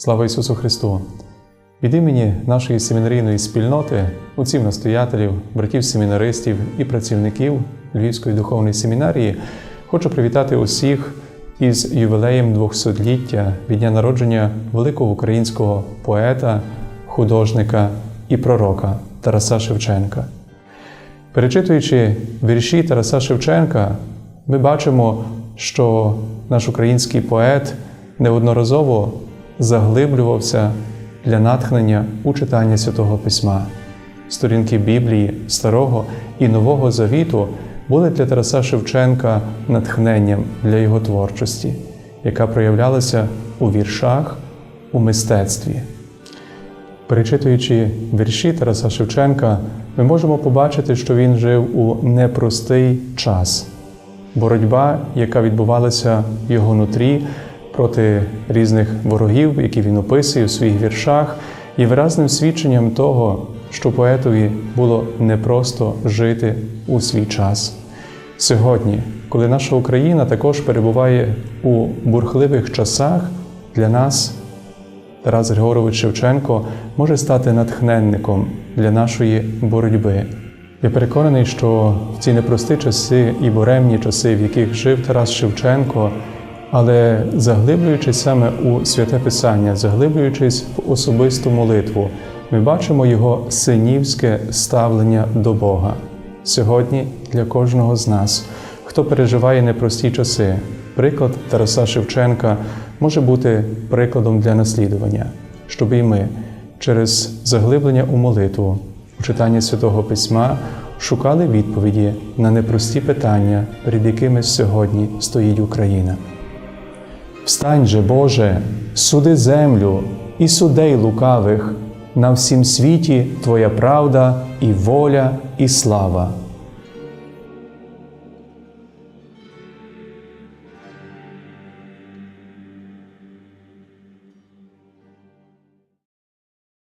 Слава Ісусу Христу! Від імені нашої семінарійної спільноти, отців настоятелів, братів семінаристів і працівників Львівської духовної семінарії хочу привітати усіх із ювілеєм 200-ліття від дня народження великого українського поета, художника і пророка Тараса Шевченка. Перечитуючи вірші Тараса Шевченка, ми бачимо, що наш український поет неодноразово заглиблювався для натхнення у читання Святого Письма. Сторінки Біблії, Старого і Нового Завіту були для Тараса Шевченка натхненням для його творчості, яка проявлялася у віршах, у мистецтві. Перечитуючи вірші Тараса Шевченка, ми можемо побачити, що він жив у непростий час. Боротьба, яка відбувалася в його нутрі проти різних ворогів, які він описує у своїх віршах, є виразним свідченням того, що поетові було непросто жити у свій час. Сьогодні, коли наша Україна також перебуває у бурхливих часах, для нас Тарас Григорович Шевченко може стати натхненником для нашої боротьби. Я переконаний, що в ці непрості часи і буремні часи, в яких жив Тарас Шевченко, але заглиблюючись саме у святе Писання, заглиблюючись в особисту молитву, ми бачимо його синівське ставлення до Бога. Сьогодні для кожного з нас, хто переживає непрості часи, приклад Тараса Шевченка може бути прикладом для наслідування, щоб і ми через заглиблення у молитву, у читання Святого Письма шукали відповіді на непрості питання, перед якими сьогодні стоїть Україна. Встань же, Боже, суди землю і судей лукавих, на всім світі Твоя правда і воля, і слава.